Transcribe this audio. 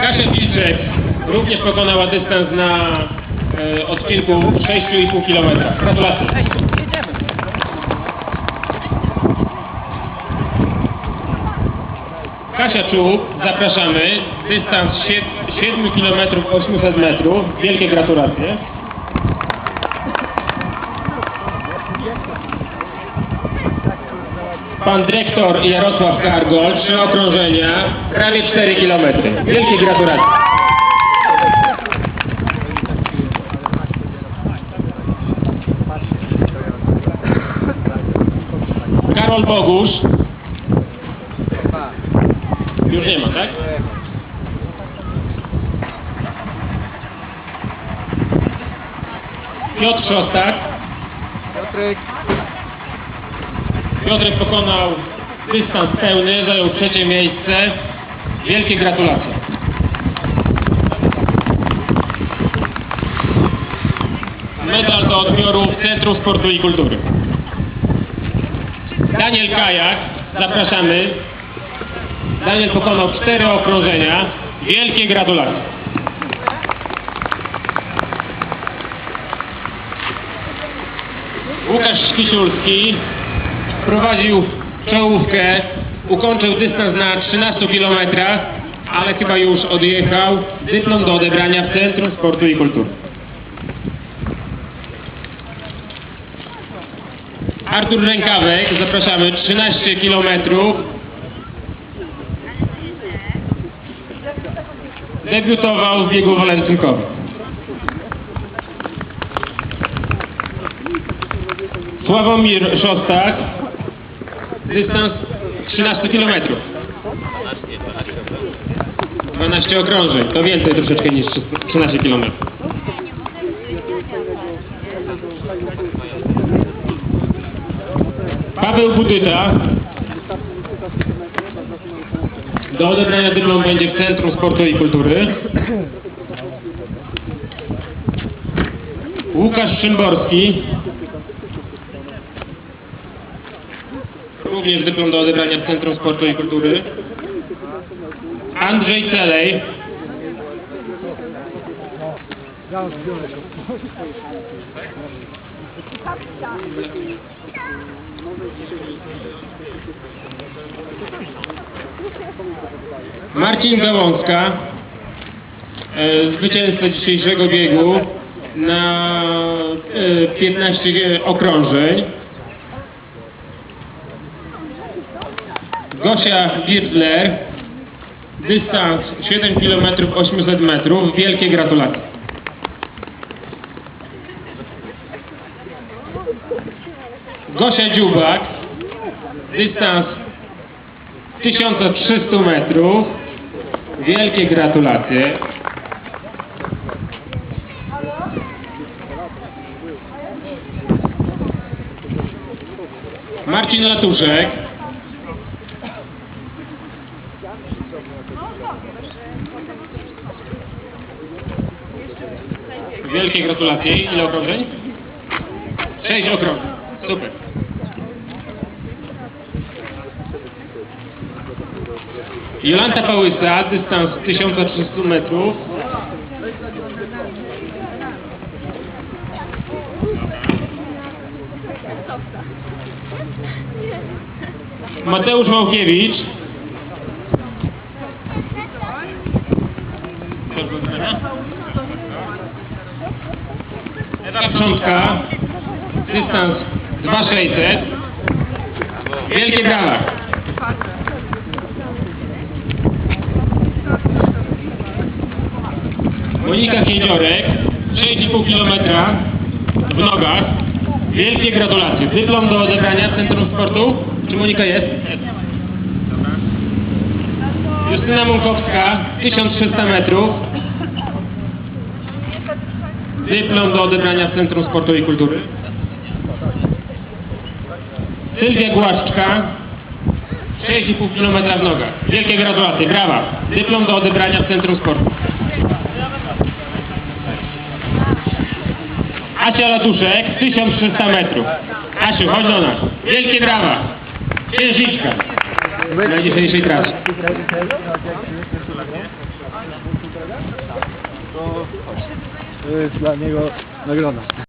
Kasia Wilczek również pokonała dystans na e, odcinku 6,5 km. Gratulacje. Kasia Czub, zapraszamy. Dystans sie- 7 km 800 metrów. Wielkie gratulacje. Pan dyrektor Jarosław Kargol, trzy okrążenia, prawie 4 km. Wielkie gratulacje. Karol Bogusz. Już nie ma, tak? Piotr Szostak. Piotrek, Piotrek pokonał dystans pełny, zajął trzecie miejsce. Wielkie gratulacje. Medal do odbioru w Centrum Sportu i Kultury. Daniel Kajak, zapraszamy. Daniel pokonał cztery okrążenia. Wielkie gratulacje. Łukasz Kisiulski prowadził czołówkę, ukończył dystans na 13 km, ale chyba już odjechał. Dyplom do odebrania w Centrum Sportu i Kultury. Artur Rękawek, zapraszamy, 13 km. Debiutował w biegu walentynkowym. Sławomir Szostak, dystans 13 km. 12 okrążeń, to więcej troszeczkę niż 13 km. Paweł Budyta. Do odebrania dyplom będzie w Centrum Sportu i Kultury. Łukasz Szymborski. Również dyplom do odebrania w Centrum Sportu i Kultury. Andrzej Celej. Marcin Gałązka. e, Zwycięzca dzisiejszego biegu na e, 15 okrążeń. Gosia Wirtler. Dystans 7 km 800 metrów. Wielkie gratulacje. Gosia Dziubak. Dystans 1300 metrów. Wielkie gratulacje. Marcin Latuszek. Wielkie gratulacje. Ile okrążeń? Sześć okrążeń. Super. Jolanta Pałysa, dystans 1300 metrów. Mateusz Małkiewicz. Ewa Krzątka, dystans 2600. Wielkie brawa. Monika Kiedziorek, 6,5 km w nogach. Wielkie gratulacje. Dyplom do odebrania Centrum Sportu. Czy Monika? Jest. Justyna Munkowska, 1300 metrów. Dyplom do odebrania w Centrum Sportu i Kultury. Sylwia Głaszczka, 6,5 km w nogach. Wielkie gratulacje, brawa. Dyplom do odebrania w Centrum Sportu. Asia Latuszek, 1300 metrów. Asiu, chodź do nas. Wielkie brawa. Księżniczka na dzisiejszej trasie. To, to jest dla niego nagroda.